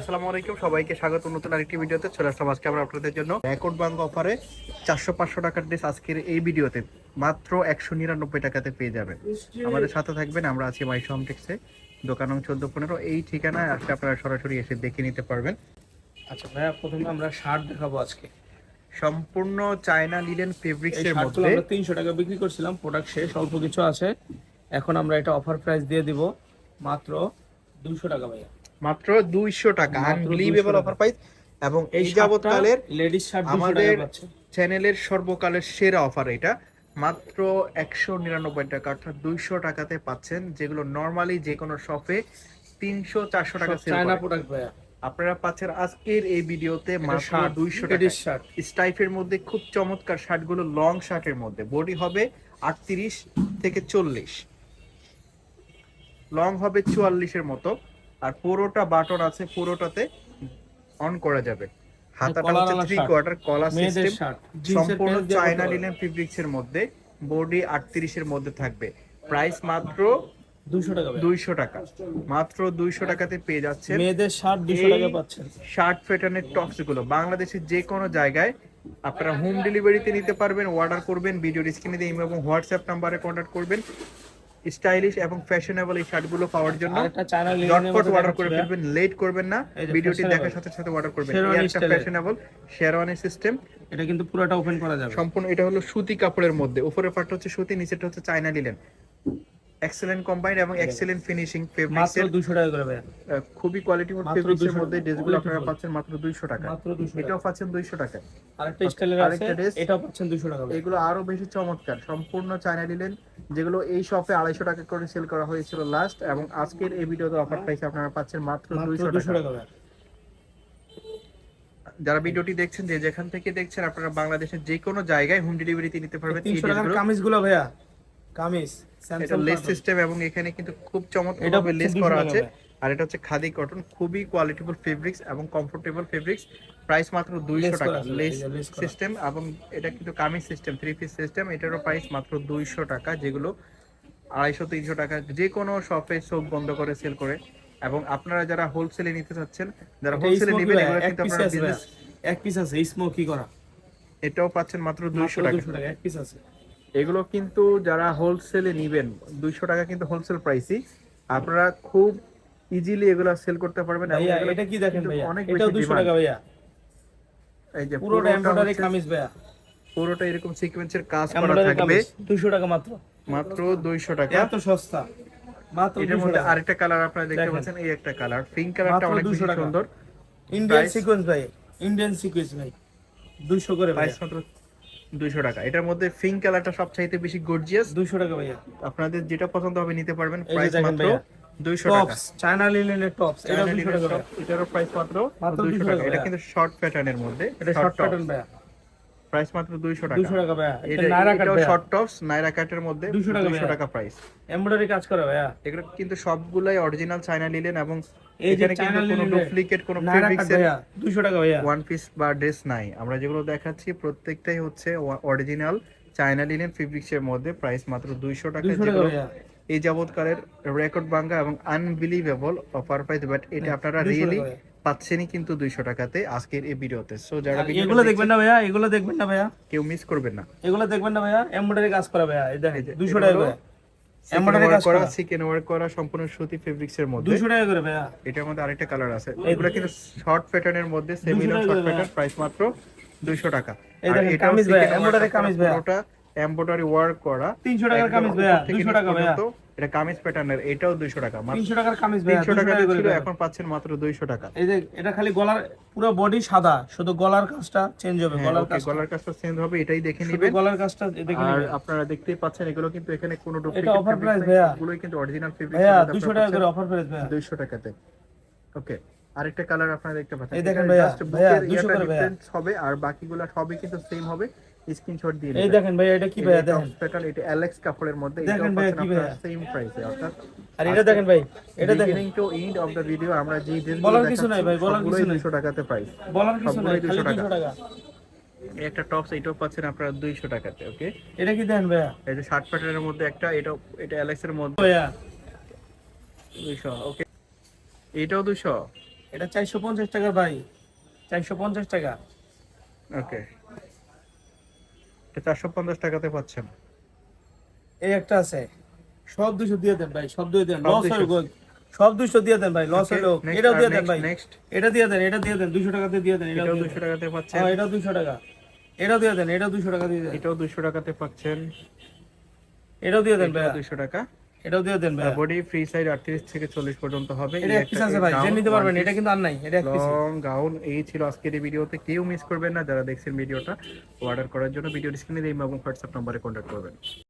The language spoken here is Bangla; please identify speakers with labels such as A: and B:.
A: আসসালামু আলাইকুম সবাইকে স্বাগত নতুন আরেকটি ভিডিওতে। চলে আসলাম আজকে আমরা আপনাদের জন্য রেকর্ড বাঙ্ক অফারে চারশো পাঁচশো টাকার ড্রেস আজকের এই ভিডিওতে। মাত্র একশো নিরানব্বই টাকাতে পেয়ে যাবেন। আমাদের সাথে থাকবেন আমরা আছি মাই হোমটেক্সে দোকান নং চোদ্দ পনেরো এই ঠিকানায় আজকে আপনারা সরাসরি এসে দেখে নিতে পারবেন।
B: আচ্ছা ভাইয়া প্রথমে আমরা শার্ট দেখাবো আজকে।
A: সম্পূর্ণ চায়না লিলেন ফেব্রিক্স এর মধ্যে।
B: আমরা তিনশো টাকা বিক্রি করছিলাম প্রোডাক্ট শেষ অল্প কিছু আছে। এখন আমরা এটা অফার প্রাইস দিয়ে দিব। মাত্র দুশো টাকা ভাইয়া।
A: মাত্র দুইশো টাকা আনবিলিভেবল অফার প্রাইস এবং এই যাবৎকালের
B: লেডিস
A: আমাদের চ্যানেলের সর্বকালের সেরা অফার এটা। মাত্র একশো নিরানব্বই টাকা অর্থাৎ দুইশো টাকাতে পাচ্ছেন যেগুলো নর্মালি যে কোনো শপে তিনশো চারশো টাকা সেল
B: চায়না প্রোডাক্ট ভাইয়া।
A: আপনারা পাচ্ছেন আজকের এই ভিডিওতে মাত্র দুইশো
B: শার্ট
A: স্টাইফের মধ্যে খুব চমৎকার শার্টগুলো লং শার্টের মধ্যে। বডি হবে আটত্রিশ থেকে চল্লিশ। লং হবে চুয়াল্লিশের মতো। আর পুরোটা বাটন আছে পুরোটাতে অন করা যাবে। হাতাটা হচ্ছে থ্রি কোয়ার্টার কলা সিস্টেম সম্পূর্ণ চায়না লিনেন ফেব্রিক্স এর মধ্যে। বডি আটত্রিশের মধ্যে থাকবে। প্রাইস মাত্র
B: দুশো টাকা ভাইয়া।
A: দুইশো টাকা। মাত্র দুইশো টাকাতে পেয়ে যাচ্ছেন
B: মেয়েদের শার্ট দুশো
A: এই-
B: টাকা পাচ্ছেন।
A: শার্ট প্যাটার্নের টপসগুলো। বাংলাদেশের যে কোনো জায়গায় আপনারা হোম ডেলিভারিতে নিতে পারবেন অর্ডার করবেন ভিডিও স্ক্রিনে দিয়ে এবং হোয়াটসঅ্যাপ নাম্বারে কন্ট্যাক্ট করবেন। স্টাইলিশ এবং ফ্যাশনেবল এই শার্টগুলো পাওয়ার জন্য ঝটপট অর্ডার করে ফেলবেন লেট করবেন না। ভিডিওটি দেখার সাথে সাথে অর্ডার করবেন। এই একটা ফ্যাশনেবল শেরওয়ানি সিস্টেম
B: এটা কিন্তু পুরোটা ওপেন করা যাবে।
A: সম্পূর্ণ এটা হলো সুতি কাপড়ের মধ্যে। উপরের পার্টটা হচ্ছে সুতি নিচেরটা হচ্ছে চায়না লিলেন এক্সেলেন্ট কম্বাইন্ড এবং এক্সেলেন্ট ফিনিশিং ফেব্রিক্স
B: মাত্র দুশো টাকা করে
A: আহ, খুবই কোয়ালিটিফুল
B: মাত্র
A: ফেব্রিক্স এর মধ্যে ড্রেসগুলো আপনারা পাচ্ছেন মাত্র 200 টাকা।
B: মাত্র দুশো টাকা।
A: এটাও পাচ্ছেন 200 টাকা।
B: আরেকটা স্টাইলের আছে এটাও পাচ্ছেন দুশো টাকা ভাইয়া।
A: এগুলো আরও বেশি চমৎকার। সম্পূর্ণ চায়না লিলেন যেগুলো এই শপে আড়াইশো টাকা করে সেল করা হয়েছিল লাস্ট এবং আজকের এই ভিডিওতে অফার প্রাইসে আপনারা পাচ্ছেন মাত্র
B: মাত্র
A: 200
B: দুশো
A: টাকা। যারা ভিডিওটি দেখছেন যে যেখান থেকে দেখছেন আপনারা বাংলাদেশের যে কোনো জায়গায় হোম ডেলিভারিতে নিতে পারবেন
B: তিনশো টাকার কামিজগুলো ভাইয়া। কামিজ
A: এটা লেস সিস্টেম এবং এখানে কিন্তু খুব চমৎকার
B: এটা
A: ভাবে লেস করা আছে। আর এটা হচ্ছে খাদি কটন খুবই কোয়ালিটিফুল ফেব্রিক্স এবং কমফোর্টেবল ফেব্রিক্স প্রাইস মাত্র দুইশো টাকা। লেস। সিস্টেম এবং এটা কিন্তু kameez system three piece system এটারও প্রাইস মাত্র দুইশো টাকা যেগুলো আড়াইশো তিনশো টাকা। যে কোনো শপে চোখ বন্ধ করে সেল করে। এবং আপনারা যারা হোলসেলে নিতে চাচ্ছেন যারা হোলসেলে নেবেন এগুলো কিন্তু আপনারা বিজনেস
B: এক পিস আছে স্মোকি করা।
A: এটাও পাচ্ছেন মাত্র দুইশো টাকা।
B: 200 টাকা এক পিস আছে।
A: এগুলো কিন্তু যারা হোলসেলে নিবেন দুইশো টাকা কিন্তু হোলসেল প্রাইসই আপনারা খুব ইজিলি এগুলো সেল করতে পারবেন এবং
B: ভাইয়া
A: এগুলো
B: এটা কি দেখেন ভাইয়া?
A: অনেক বেশি
B: 200 টাকা ভাইয়া।
A: এই যে
B: পুরোটা
A: পুরোটা
B: এমব্রয়ডারি কামিজ ভাইয়া।
A: পুরোটা এরকম সিকোয়েন্সের কাজ করা থাকবে।
B: কামিজ 200 টাকা মাত্র।
A: মাত্র দুইশো টাকা।
B: এত সস্তা। মাত্র 200
A: মধ্যে আরেকটা কালার আপনারা দেখতে পাচ্ছেন এই একটা কালার পিঙ্ক কালারটা অনেক বেশি সুন্দর।
B: ইন্ডিয়ান সিকোয়েন্স ভাই। ইন্ডিয়ান সিকোয়েন্স ভাই। 200 করে ভাইয়া।
A: মাত্র দুইশো টাকা। এটার মধ্যে ফিং কালারটা সবচাইতে বেশি গর্জিয়াস
B: 200 টাকা ভাইয়া।
A: আপনাদের যেটা পছন্দ হবে নিতে পারবেন প্রাইস মাত্র
B: ভাইয়া।
A: দুইশো টাকা।
B: চায়না লিনেনের টপস এটা 200 টাকা।
A: এটারও প্রাইস মাত্র
B: মাত্র
A: 200
B: 200
A: টাকা।
B: টাকা
A: এটা কিন্তু শর্ট প্যাটার্নের মধ্যে
B: এটা শর্ট প্যাটার্ন ভাইয়া।
A: প্রাইস মাত্র 200 টাকা।
B: 200 টাকা ভাইয়া। এটা Naira cut
A: short tops Naira কাটের মধ্যে
B: 200 টাকা
A: 200 টাকা প্রাইস
B: এমব্রয়ডারি কাজ করা ভাইয়া।
A: এগুলো কিন্তু সবগুলাই অরিজিনাল চায়না লিলেন এবং এখানে কিন্তু কোনো ডুপ্লিকেট কোনো
B: নায়রা
A: ফেব্রিক্সের
B: 200 টাকা ভাইয়া।
A: ওয়ান পিস বা ড্রেস নাই। আমরা যেগুলো দেখাচ্ছি প্রত্যেকটাই হচ্ছে অরিজিনাল চায়না লিনেন ফেব্রিক্সের মধ্যে প্রাইস মাত্র 200 টাকা।
B: 200 টাকা
A: যেগুলো এই যাবৎকালের রেকর্ড ভাঙ্গা এবং আনবিলিভেবল অফার প্রাইস বাট এটা আপনারা রিয়েলি। পাচ্ছেনই কিন্তু 200 টাকাতে আজকের এই ভিডিওতে। সো যারা
B: এগুলো দেখবেন না ভাইয়া এগুলো দেখবেন না ভাইয়া।
A: কেউ মিস করবেন না।
B: এগুলো দেখবেন না ভাইয়া এমব্রয়ডারি কাজ করা ভাইয়া এই দেখেন
A: এই যে,
B: 200
A: এটা
B: টাকা এমব্রয়ডারি কাজ করা
A: চিকেন ওয়ার্ক করা সম্পূর্ণ সুতি ফেব্রিক্স এর মধ্যে।
B: 200 টাকা করে ভাইয়া।
A: এটার মধ্যে আরেকটা কালার আছে। এগুলো কিন্তু শর্ট প্যাটার্নের মধ্যে
B: 200
A: সেমিলন শর্ট প্যাটার্ন প্রাইস মাত্র 200 টাকা।
B: এই দেখেন, কামিজ ভাইয়া,
A: work
B: কামিজ ভাইয়া।
A: এমব্রয়ডারি ওয়ার্ক করা।
B: 300 টাকার কামিজ ভাইয়া 200 টাকা ভাইয়া।
A: এটা কামিজ প্যাটার্নের এটাও 200 টাকা।
B: 300 টাকার কামিজ ভাইয়া
A: 300 টাকা ছিল এখন পাচ্ছেন মাত্র 200 টাকা।
B: এই যে এটা খালি গলার পুরো বডি সাদা শুধু গলার কাজটা চেঞ্জ হবে
A: হ্যাঁ,
B: গলার কাজ
A: গলার কাজটা চেঞ্জ হবে এটাই দেখে
B: শুধু
A: নেবেন।
B: গলার কাজটা দেখে
A: আর আপনারা দেখতেই পাচ্ছেন এগুলো কিন্তু এখানে কোনো ডুপ্লিকেট
B: এটা অফার price ভাইয়া।
A: এগুলোই কিন্তু অরিজিনাল ফেব্রিক
B: ভাইয়া 200 টাকা করে অফার প্রাইস ভাইয়া।
A: 200 টাকাতে। ওকে আরেকটা কালার আপনারা দেখতে পাচ্ছেন।
B: এই দেখেন ভাইয়া, ভাইয়া, 200 করে ভাইয়া।
A: হবে আর বাকিগুলো সবই কিন্তু সেম হবে স্ক্রিনশট দিয়ে
B: এই দেখেন ভাইয়া এটা কি ভাইয়া দেখেন।
A: প্যাটার্ন এটা অ্যালেক্স কাপড়ের মধ্যে
B: দেখেন ভাইয়া, কি ভাইয়া?
A: সেম প্রাইসে অর্থাৎ
B: আর এটা দেখেন ভাই এটা দেখেন।
A: To end of the video আমরা যে ড্রেসগুলো
B: বলার কিছু নাই ভাই, বলার কিছু নাই।
A: 200 টাকাতে প্রাইস
B: বলার কিছু নাই খালি
A: 200
B: 200 টাকা।
A: একটা টপস এটাও পাচ্ছেন আপনারা 200 টাকাতে ওকে
B: এটা কি দেন ভাইয়া?
A: এই যে শার্ট প্যাটার্নের মধ্যে একটা এটা এটা অ্যালেক্স এর মধ্যে।
B: ভাইয়া।
A: 200 ওকে এটাও 200
B: এটা চারশো পঞ্চাশ টাকা ভাই। চারশো পঞ্চাশ টাকা।
A: ওকে। চারশো পঞ্চাশ টাকাতে পাচ্ছেন।
B: এই একটা আছে। সব দুশো দিয়ে দেন ভাই সব দিয়ে দেন।
A: সব
B: লস হয়ে সব দুশো দিয়ে দেন ভাই লস হলো এটাও দিয়ে দেন ভাই। এটা দিয়ে দেন এটা দিয়ে দেন দুশো টাকাতে দিয়ে দেন এটাও
A: দুশো টাকাতে পাচ্ছেন।
B: হ্যাঁ এটাও দুশো টাকা। এটাও দিয়ে দেন এটাও দুশো টাকা দিয়ে দেন।
A: এটাও দুশো টাকাতে পাচ্ছেন।
B: এটাও দিয়ে দেন ভাই
A: দুশো টাকা।
B: এটাও দিয়ে দেন ভাই
A: বডি ফ্রি সাইজ আটত্রিশ থেকে চল্লিশ পর্যন্ত হবে।
B: এটা এক পিস আছে ভাই যে নিতে পারবেন এটা কিন্তু আর নাই এটা এক পিস
A: লং গাউন এই ছিল আজকের এই ভিডিওতে কেউ মিস করবেন না যারা দেখছেন ভিডিওটা অর্ডার করার জন্য ভিডিও স্ক্রিনে দেই এবং হোয়াটসঅ্যাপ নম্বরে কন্টাক্ট করবেন।